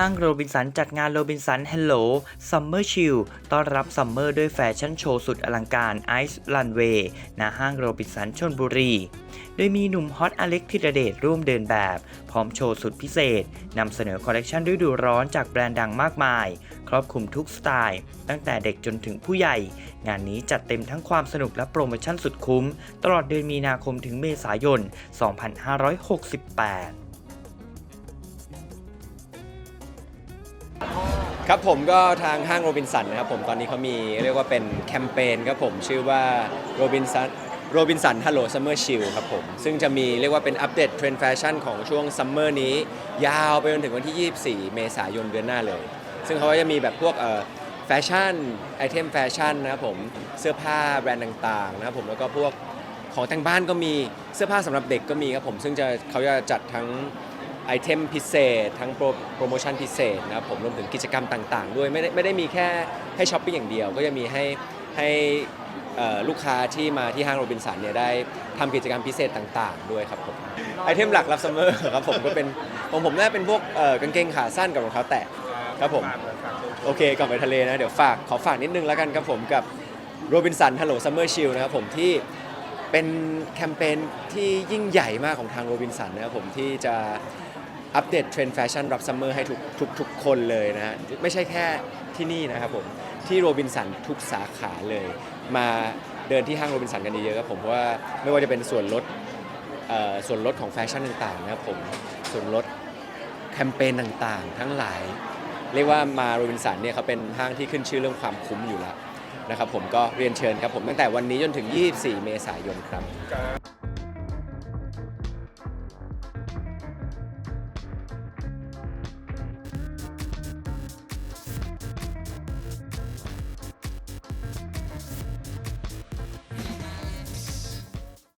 ห้างโรบินสันจัดงานโรบินสัน Hello Summer Chill ต้อนรับซัมเมอร์ด้วยแฟชั่นโชว์สุดอลังการ Ice Runway ณห้างโรบินสันชนบุรี โดยมีหนุ่มฮอตอเล็กธิรเดชร่วมเดินแบบ พร้อมโชว์สุดพิเศษนำเสนอคอลเลกชันฤดูร้อนจากแบรนด์ดังมากมาย ครอบคลุมทุกสไตล์ ตั้งแต่เด็กจนถึงผู้ใหญ่ งานนี้จัดเต็มทั้งความสนุกและโปรโมชั่นสุดคุ้ม ตลอดเดือนมีนาคมถึงเมษายน 2568 ครับผมก็ทางห้างโรบินสันนะครับผมตอนนี้เขามีเรียกว่าเป็นแคมเปญครับผมชื่อว่าโรบินสันโรบินสันฮัลโหลซัมเมอร์ชิลครับผมซึ่งจะมีเรียกว่าเป็นอัปเดตเทรนด์แฟชั่นของช่วงซัมเมอร์นี้ ยาวไปจนถึงวันที่ 24 เมษายนเดือนหน้าเลย ซึ่งเขาก็จะมีแบบพวกเอ่อแฟชั่นไอเทมแฟชั่นนะครับผมเสื้อผ้าแบรนด์ต่างๆนะครับผมแล้วก็พวกของแต่งบ้านก็มีเสื้อผ้าสำหรับเด็กก็มีครับผมซึ่งจะเขาจะจัดทั้ง ไอเทมพิเศษ ทั้งโปรโปรโมชั่นพิเศษนะครับผมรวมถึงกิจกรรมต่างๆ ด้วยไม่ได้ไม่ได้มีแค่ให้ช้อปปิ้งอย่างเดียว ก็จะมีให้ให้เอ่อลูกค้าที่มาที่ห้างโรบินสันเนี่ยได้ทำกิจกรรมพิเศษต่างๆ ด้วยครับผมไอเทมหลักรับซัมเมอร์ครับผมก็เป็นของผมน่าเป็นพวกเอ่อกางเกงขาสั้นกับรองเท้าแตะ ครับผม โอเคก่อนไปทะเลนะ เดี๋ยวฝากขอฝากนิดนึงแล้วกันครับผมกับโรบินสันฮัลโหลซัมเมอร์ชิลนะครับผมที่เป็นแคมเปญที่ยิ่งใหญ่มากของทางโรบินสันนะครับผมที่จะ อัปเดตเทรนด์แฟชั่นรับซัมเมอร์ให้ทุกทุกทุกคนเลยนะฮะไม่ใช่แค่ที่นี่นะครับผมที่โรบินสันทุกสาขาเลย มาเดินที่ห้างโรบินสันกันเยอะๆครับผมเพราะว่าไม่ว่าจะเป็นส่วนลดเอ่อส่วนลดของแฟชั่นต่างๆนะครับผมส่วนลดแคมเปญต่างๆ ทั้งหลาย เรียกว่ามาโรบินสันเนี่ยเขาเป็นห้างที่ขึ้นชื่อเรื่องความคุ้มอยู่แล้วนะครับผมก็เรียนเชิญครับผมตั้งแต่วันนี้จนถึง 24 เมษายนครับ